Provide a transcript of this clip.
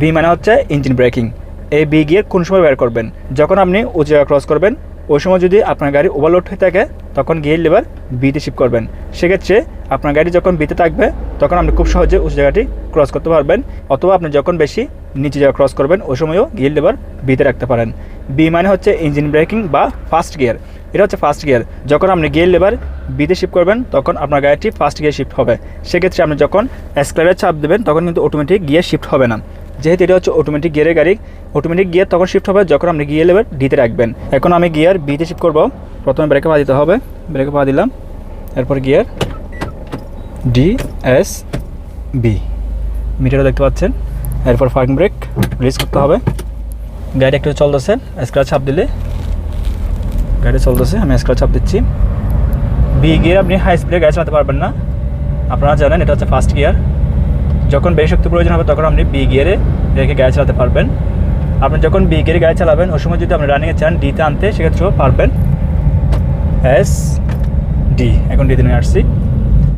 B মানে হচ্ছে engine braking এই বি গিয়ার কোন সময় বের করবেন? যখন আপনি উঁচু ক্রস করবেন, ওই সময় যদি আপনার গাড়ি ওভারলোড হয়ে থাকে, তখন গিয়ার লেবার বিতে শিফট করবেন। সেক্ষেত্রে আপনার গাড়ি যখন বিতে থাকবে, তখন আপনি খুব সহজে উঁচু জায়গাটি ক্রস করতে পারবেন, অথবা আপনি যখন বেশি নিচে জায়গা ক্রস করবেন, ওই সময়ও গিয়ার লেবার বিতে রাখতে পারেন। বি মানে হচ্ছে ইঞ্জিন ব্রেকিং বা ফার্স্ট গিয়ার এটা হচ্ছে ফার্স্ট গিয়ার যখন আপনি গিয়ার লেবার বিতে শিফট করবেন, তখন আপনার গাড়িটি ফার্স্ট গিয়ার শিফট হবে। সেক্ষেত্রে আপনি যখন স্ক্লারের চাপ দেবেন, তখন কিন্তু অটোমেটিক গিয়ার শিফট হবে না। যেহেতু এটা হচ্ছে অটোমেটিক গিয়ারের গাড়ি অটোমেটিক গিয়ার তখন শিফট হবে যখন আপনি গিয়ার লেবার ডিতে রাখবেন। এখন আমি গিয়ার বিতে শিফট করব। প্রথমে ব্রেকে পা দিতে হবে। ব্রেকে পা দিলাম। এরপর গিয়ার ডি এস বি মিটারও দেখতে পাচ্ছেন। এরপর ফার্কিং ব্রেক রিলিজ করতে হবে। গাড়ি একটু চলতেছে। স্ক্রাচ চাপ দিলে গাড়ি চলতেছে। আমি স্ক্রাচ চাপ দিচ্ছি। বি গিয়ার আপনি হাই স্পিডে গাড়ি চালাতে পারবেন না। আপনারা জানেন এটা হচ্ছে ফার্স্ট গিয়ার যখন বেশি শক্তি প্রয়োজন হবে, তখন আপনি বি গিয়ারে রেখে গাড়ি চালাতে পারবেন। আপনি যখন বি গিয়ারে গাড়ি চালাবেন, ওই সময় যদি আপনি রানিংয়ে চান ডিতে আনতে, সেক্ষেত্রেও পারবেন। এস ডি এখন ডিতে নিয়ে আসছি।